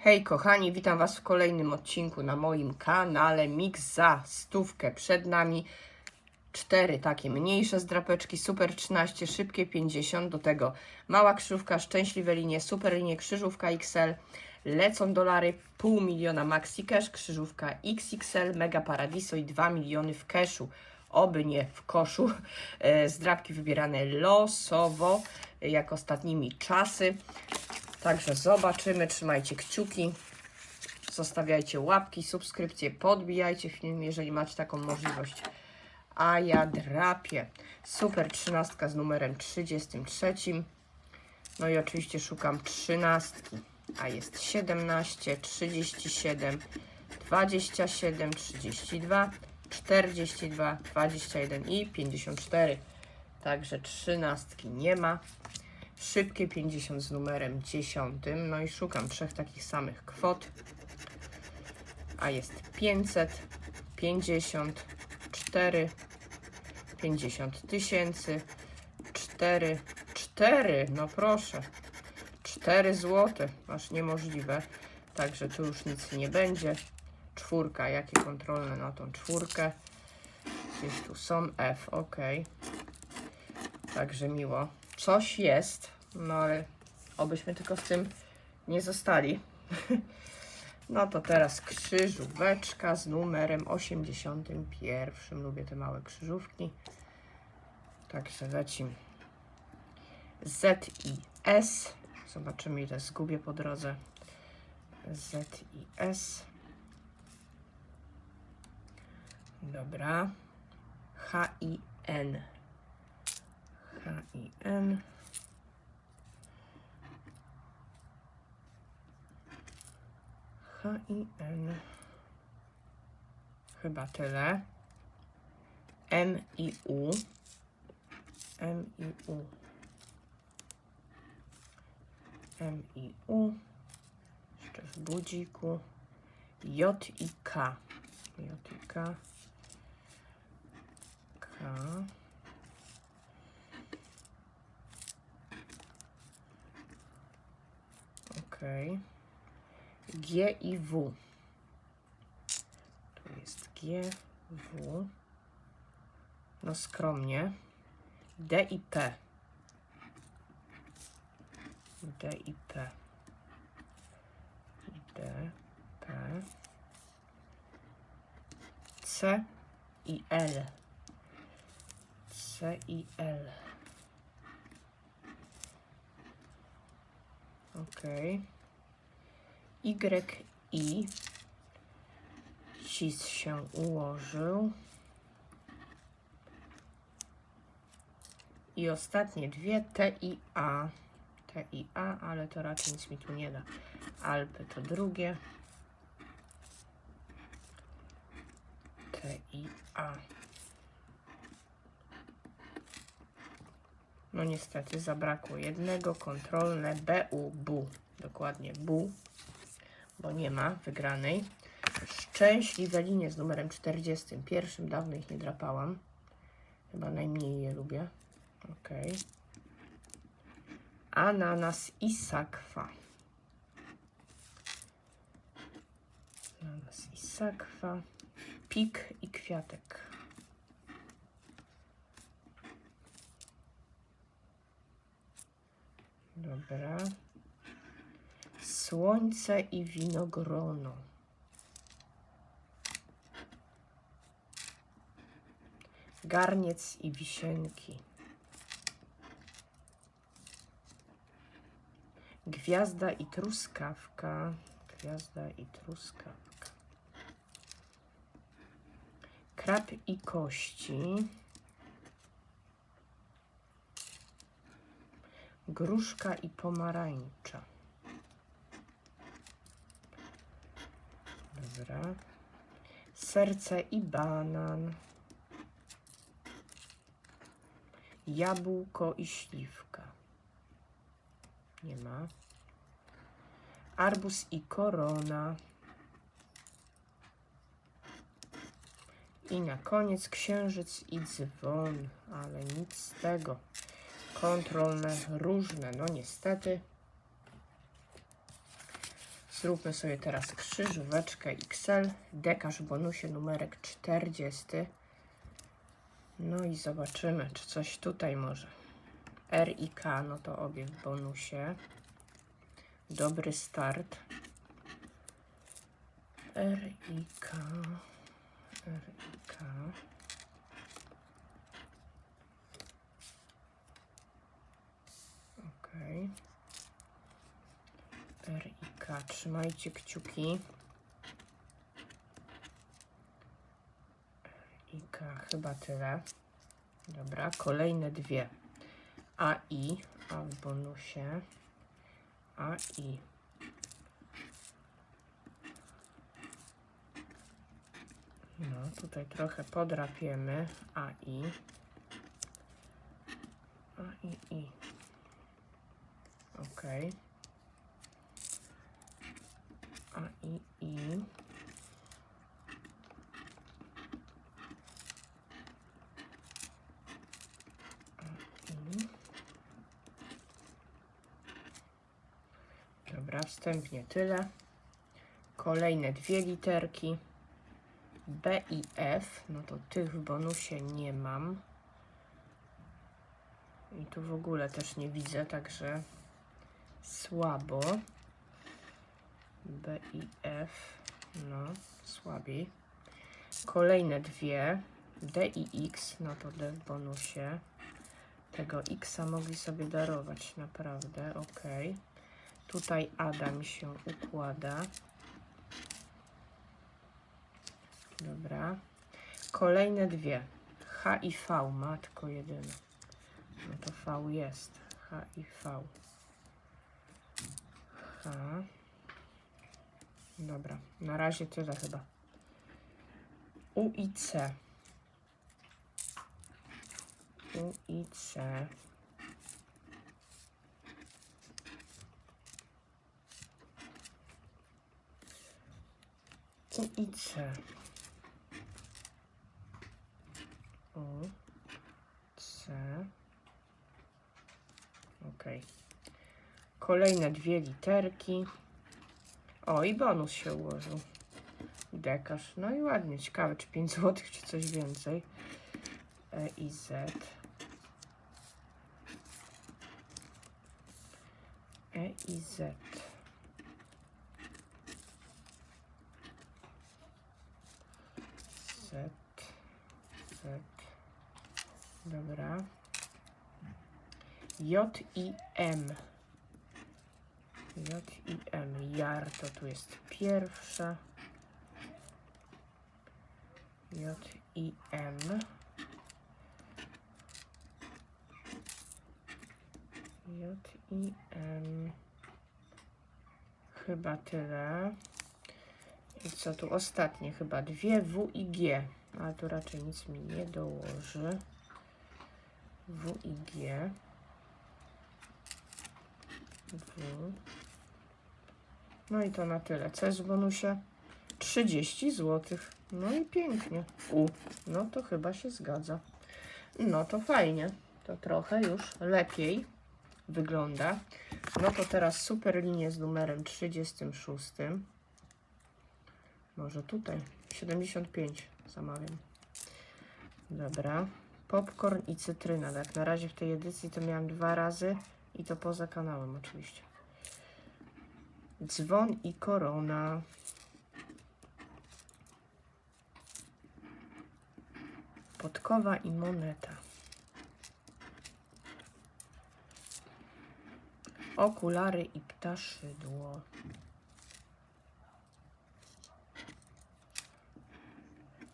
Hej kochani, witam Was w kolejnym odcinku na moim kanale Mix za stówkę. Przed nami cztery takie mniejsze zdrapeczki, super 13, szybkie 50, do tego mała krzyżówka, szczęśliwe linie, super linie, krzyżówka XL, lecą dolary, pół miliona maxi cash, krzyżówka XXL, mega paradiso i 2 miliony w cashu. Oby nie w koszu. E, Zdrapki wybierane losowo, e, jak ostatnimi czasy. Także zobaczymy, trzymajcie kciuki, zostawiajcie łapki, subskrypcje, podbijajcie film, jeżeli macie taką możliwość. A ja drapię. Super trzynastka z numerem 33. No i oczywiście szukam trzynastki. A jest 17, 37, 27, 32, 42, 21 i 54. Także trzynastki nie ma szybkie 50 z numerem 10. No i szukam trzech takich samych kwot. A jest 500, 50, 4, 50 tysięcy, 4, 4, no proszę, 4 złote, aż niemożliwe. Także tu już nic nie będzie. Czwórka, jakie kontrolne na tą czwórkę. Gdzieś tu są F, ok. Także miło. Coś jest, no ale obyśmy tylko z tym nie zostali. No to teraz krzyżóweczka z numerem 81. Lubię te małe krzyżówki. Także lecimy. Z i S. Zobaczymy ile zgubię po drodze. Z i S. Dobra. H i N. H i N. H i N. Chyba tyle. M i U. M i U. M i U. Jeszcze w budziku. J i K. J i K. K. Ok. G i W. Tu jest G, W. No skromnie. D i P. D i P. D, P. C i L. C i L. Okej. Y i cis się ułożył. I ostatnie dwie T i A. T i A, ale to raczej nic mi tu nie da. Alpy to drugie. T i A. No niestety zabrakło jednego, kontrolne BU, BU, dokładnie BU, bo nie ma wygranej. Szczęśliwe linie z numerem 41, dawno ich nie drapałam. Chyba najmniej je lubię. Ok. Ananas i sakwa. Ananas i sakwa. Pik i kwiatek. Dobra. Słońce i winogrono. Garniec i wisienki. Gwiazda i truskawka. Gwiazda i truskawka. Krab i kości. Gruszka i pomarańcza. Dobra. Serce i banan. Jabłko i śliwka. Nie ma. Arbus i korona. I na koniec księżyc i dzwon, ale nic z tego. Kontrolne, różne, no niestety. Zróbmy sobie teraz krzyżóweczkę XL, dekarz bonusie numerek 40. No i zobaczymy, czy coś tutaj może. R i K, no to obie w bonusie. Dobry start. R i K. R i K. Okej. R i K. Trzymajcie kciuki. R i K. Chyba tyle. Dobra, kolejne dwie. A i, a w bonusie. A i. No, tutaj trochę podrapiemy. A i. A i i. Ok. A i i. I. Dobra, wstępnie tyle. Kolejne dwie literki. B i F. No to tych w bonusie nie mam. I tu w ogóle też nie widzę, także słabo. B i F. No, słabiej. Kolejne dwie. D i X. No to D w bonusie. Tego X mogli sobie darować, naprawdę. Ok. Tutaj Ada mi się układa. Dobra. Kolejne dwie. H i V, matko jedyna. No to V jest. H i V. H. Dobra, na razie tyle chyba. U i C. U i C. U i C. U, C. Ok. Kolejne dwie literki. O, i bonus się ułożył. Dekarz. No i ładnie. Ciekawe, czy 5 zł, czy coś więcej. E i Z. E i Z. Z. Z. Dobra. J i M. J i M. Jar to tu jest pierwsza. J i M. J i M. Chyba tyle. I co tu ostatnie? Chyba dwie W i G. Ale tu raczej nic mi nie dołoży. W i G. W. No i to na tyle. C z bonusie 30 zł. No i pięknie. U. No to chyba się zgadza. No to fajnie. To trochę już lepiej wygląda. No to teraz super linię z numerem 36. Może tutaj. 75 zamawiam. Dobra. Popcorn i cytryna. Tak, na razie w tej edycji to miałam dwa razy i to poza kanałem oczywiście. Dzwon i korona. Podkowa i moneta. Okulary i ptaszydło.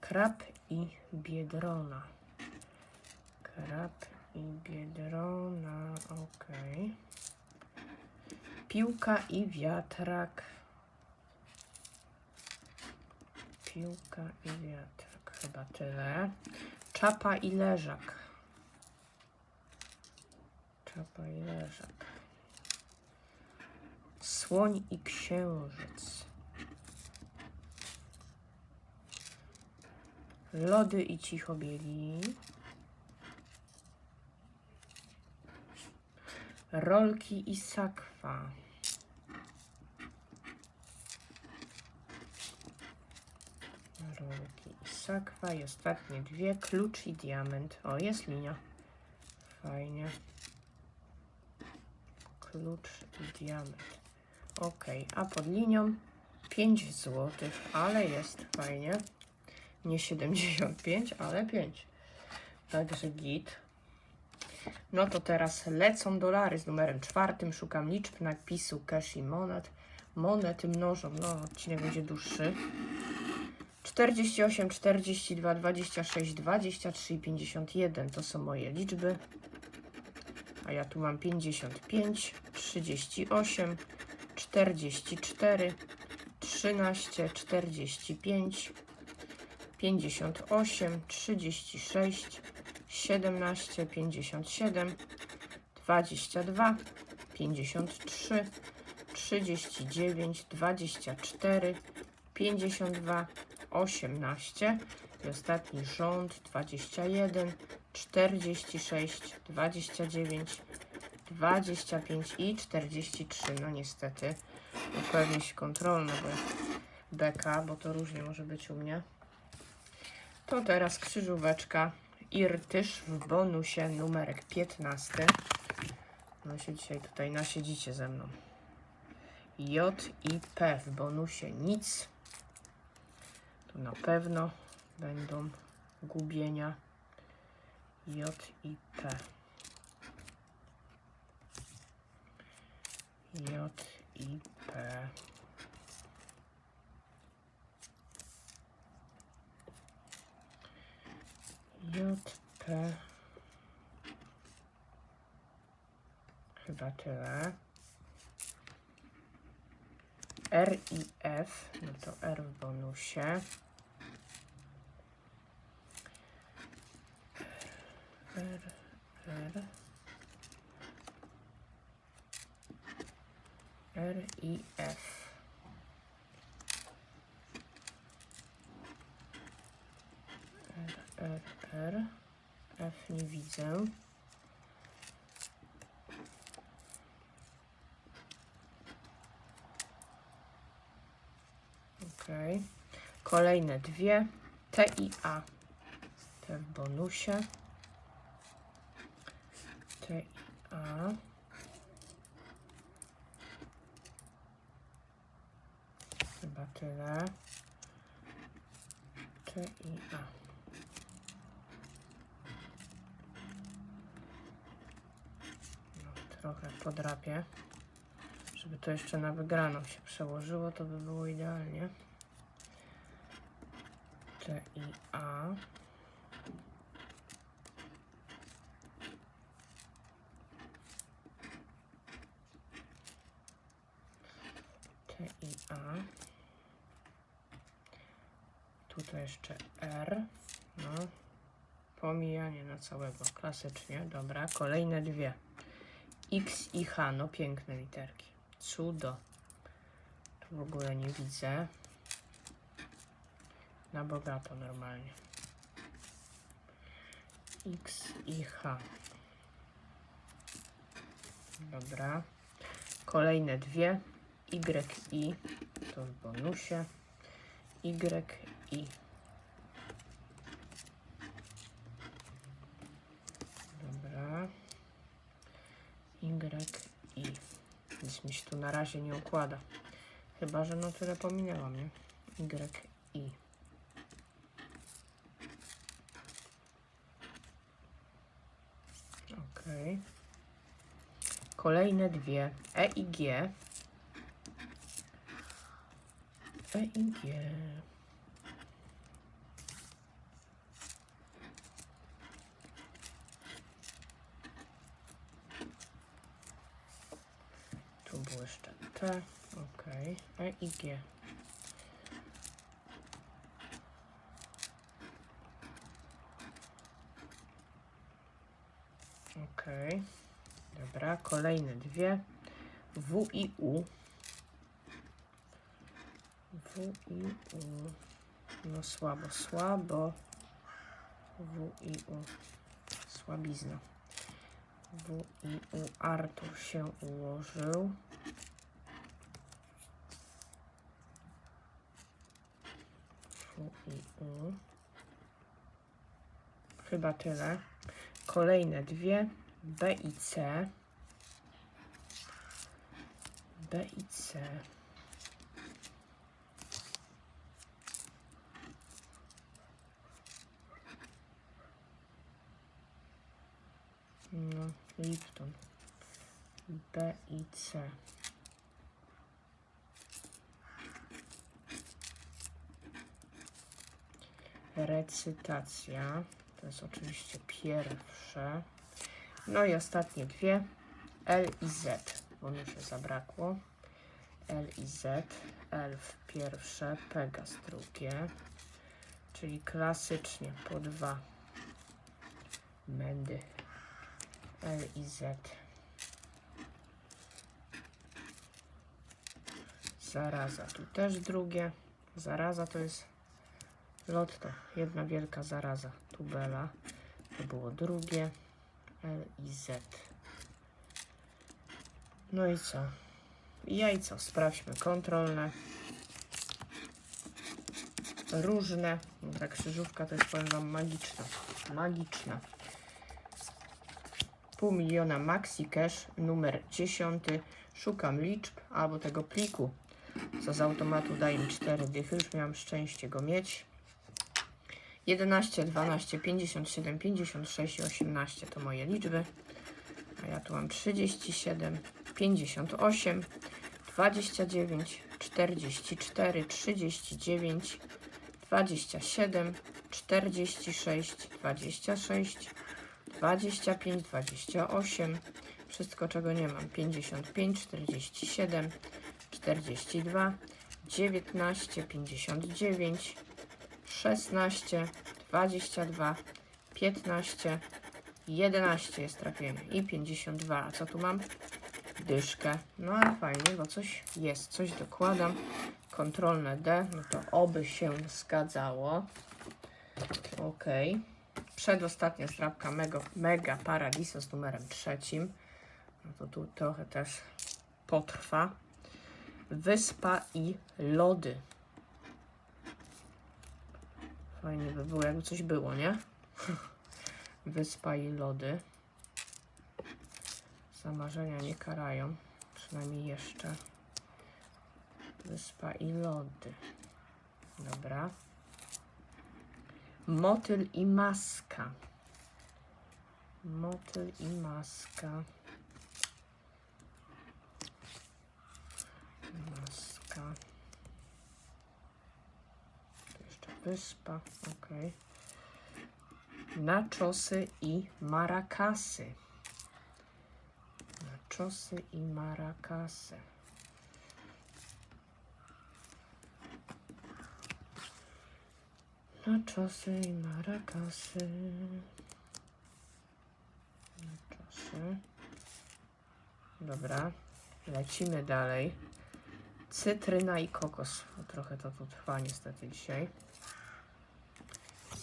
Krab i biedrona. Krab i biedrona, ok. Piłka i wiatrak. Piłka i wiatrak, chyba tyle. Czapa i leżak. Czapa i leżak. Słoń i księżyc. Lody i cicho bieli. Rolki i Alfa. Rolki i sakwa. I ostatnie dwie. Klucz i diament. O, jest linia. Fajnie. Klucz i diament. Ok, a pod linią 5 zł, ale jest fajnie. Nie 75, ale 5. Także git. No to teraz lecą dolary z numerem czwartym. Szukam liczb napisu cash i monet. Monety mnożą. No, odcinek będzie dłuższy. 48, 42, 26, 23 i 51 to są moje liczby. A ja tu mam 55, 38, 44, 13, 45, 58, 36, 17, 57, 22, 53, 39, 24, 52, 18 i ostatni rząd 21, 46, 29, 25 i 43. No niestety upewnić kontrolne, bo beka, bo to różnie może być u mnie. To teraz krzyżóweczka Irtysz w bonusie numerek 15. No się dzisiaj tutaj nasiedzicie ze mną. J i P w bonusie nic. Tu na pewno będą gubienia. J i P. J i P. J, P. R i F, no to R w bonusie. R, R. R i F. R, R, R. F nie widzę. Okej. Kolejne dwie. T i A. Te w bonusie. T i A. Chyba tyle. T i A. No, trochę podrapię. Żeby to jeszcze na wygraną się przełożyło, to by było idealnie. T i A. T i A. Tutaj jeszcze R. No. Pomijanie na całego. Klasycznie. Dobra. Kolejne dwie. X i H. No piękne literki. Cudo. Tu w ogóle nie widzę. Na bogato normalnie. X i H. Dobra. Kolejne dwie. Y i to w bonusie. Y i. Dobra. Y i. Nic mi się tu na razie nie układa. Chyba, że no tyle pominęłam, nie? Y i. Okej. Kolejne dwie. E i G. E i G. Tu było jeszcze T. Okej. E i G. Okej. Dobra, kolejne dwie. W i U. W i U. No słabo, słabo. W i U. Słabizna. W i U. Artur się ułożył. W i U. Chyba tyle. Kolejne dwie. B i C. B i C. No, Lipton. B i C. Recytacja. To jest oczywiście pierwsze. No i ostatnie dwie. L i Z, bo mi się zabrakło. L i Z. Elf pierwsze, Pegas drugie. Czyli klasycznie po dwa medy. L i Z. Zaraza, tu też drugie. Zaraza to jest lotto, jedna wielka zaraza. Tubela, to było drugie. L i Z. No i co? Jajco, sprawdźmy kontrolne. Różne. Ta krzyżówka to jest powiem wam magiczna. Magiczna. Pół miliona Maxi Cash, numer 10. Szukam liczb albo tego pliku, co z automatu daje mi 4 dychy. Już miałam szczęście go mieć. 11, 12, 57, 56 i 18 to moje liczby. A ja tu mam 37, 58, 29, 44, 39, 27, 46, 26, 25, 28, wszystko czego nie mam, 55, 47, 42, 19, 59, 16, 22, 15, 11 jest trafienie i 52. A co tu mam? Dyszkę. No ale fajnie, bo coś jest, coś dokładam. Kontrolne D, no to oby się zgadzało. Ok. Przedostatnia strapka Mega, Mega Paradiso z numerem trzecim. No to tu trochę też potrwa. Wyspa i lody. Fajnie by było, jakby coś było, nie? Wyspa i lody. Zamarzenia nie karają. Przynajmniej jeszcze. Wyspa i lody. Dobra. Motyl i maska. Motyl i maska. Tu jeszcze wyspa. Ok. Naczosy i marakasy. Naczosy i marakasy. Naczosy i marakasy. Naczosy. Dobra, lecimy dalej. Cytryna i kokos. Trochę to tu trwa niestety dzisiaj.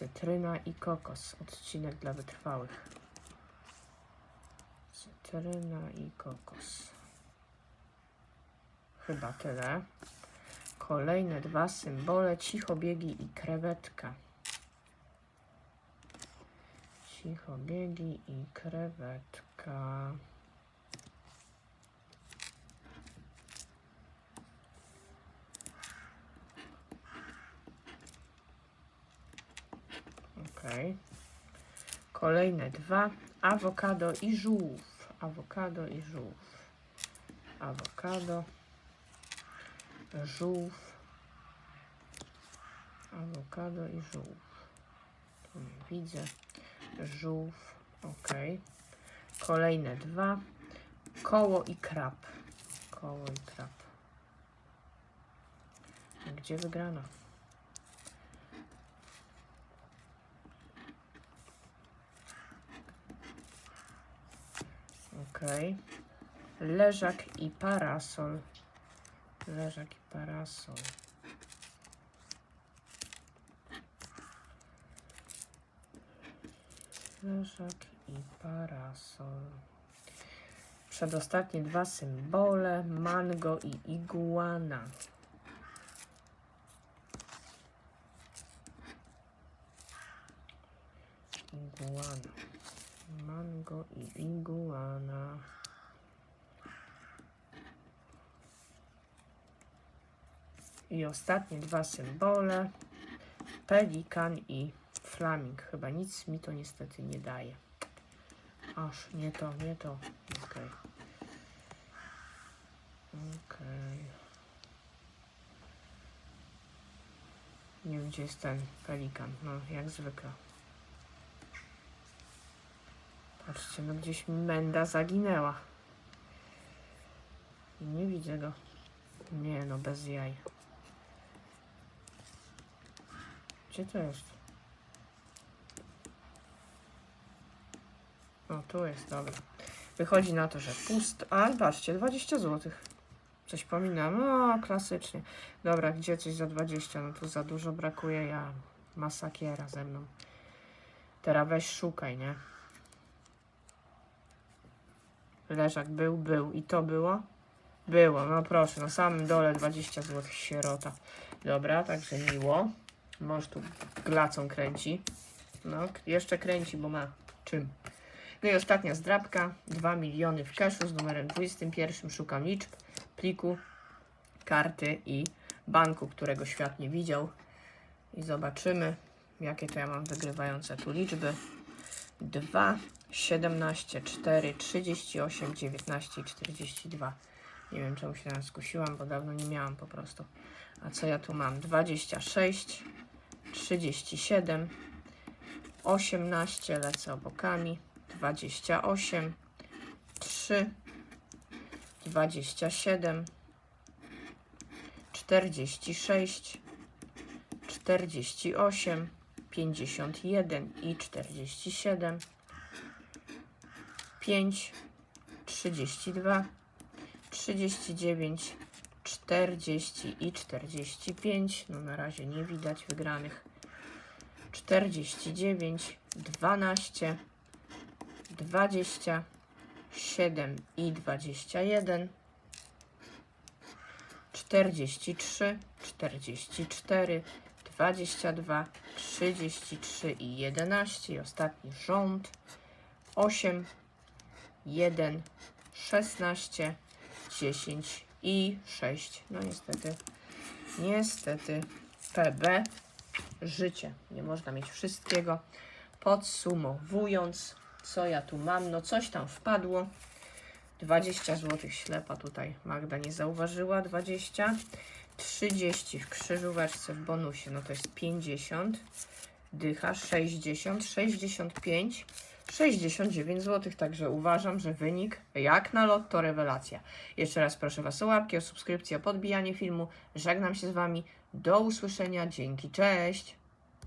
Cytryna i kokos. Odcinek dla wytrwałych. Cytryna i kokos. Chyba tyle. Kolejne dwa symbole. Cichobiegi i krewetka. Cichobiegi i krewetka. Ok. Kolejne dwa. Awokado i żółw. Awokado i żółw. Awokado. Żółw. Awokado i żółw. Tu nie widzę. Żółw. Ok. Kolejne dwa. Koło i krab. Koło i krab. Gdzie wygrana? Ok. Leżak i parasol. Leżak i parasol. Leżak i parasol. Przedostatnie dwa symbole. Mango i iguana. iguana. Mango i iguana. I ostatnie dwa symbole. Pelikan i flaming. Chyba nic mi to niestety nie daje. Aż nie to, nie to. Okej. Okej. Nie wiem, gdzie jest ten pelikan. No, jak zwykle. Patrzcie, no gdzieś menda zaginęła. I nie widzę go. Nie, no bez jaj. Gdzie to jest? O, tu jest, dobra. Wychodzi na to, że pust. A, patrzcie, 20 zł. Coś pominam. O, klasycznie. Dobra, gdzie coś za 20? No tu za dużo brakuje. Ja masakiera ze mną. Teraz weź szukaj, nie? Leżak był, był. I to było? Było, no proszę, na samym dole 20 zł sierota. Dobra, także miło. Mąż tu glacą kręci. No, jeszcze kręci, bo ma czym. No i ostatnia zdrabka. 2 miliony w cashu z numerem 21. Szukam liczb, pliku, karty i banku, którego świat nie widział. I zobaczymy, jakie to ja mam wygrywające tu liczby. 2, 17, 4, 38, 19 i 42. Nie wiem, czemu się teraz skusiłam, bo dawno nie miałam po prostu. A co ja tu mam? 26, 37, 18, lecę obokami, 28, 3, 27, 46, 48, 51 i 47, 5, 32, 39, 40 i 45. No na razie nie widać wygranych. 49, 12, 20, 7 i 21. 43, 44, 22, 33 i 11. I ostatni rząd. 8, 1, 16, 10 i 6. No niestety, niestety PB życie. Nie można mieć wszystkiego. Podsumowując, co ja tu mam, no coś tam wpadło. 20 zł ślepa tutaj Magda nie zauważyła. 20. 30 w krzyżóweczce w bonusie, no to jest 50. Dycha 60, 65, 69 zł. Także uważam, że wynik jak na lot to rewelacja. Jeszcze raz proszę Was o łapki, o subskrypcję, o podbijanie filmu. Żegnam się z Wami. Do usłyszenia. Dzięki. Cześć.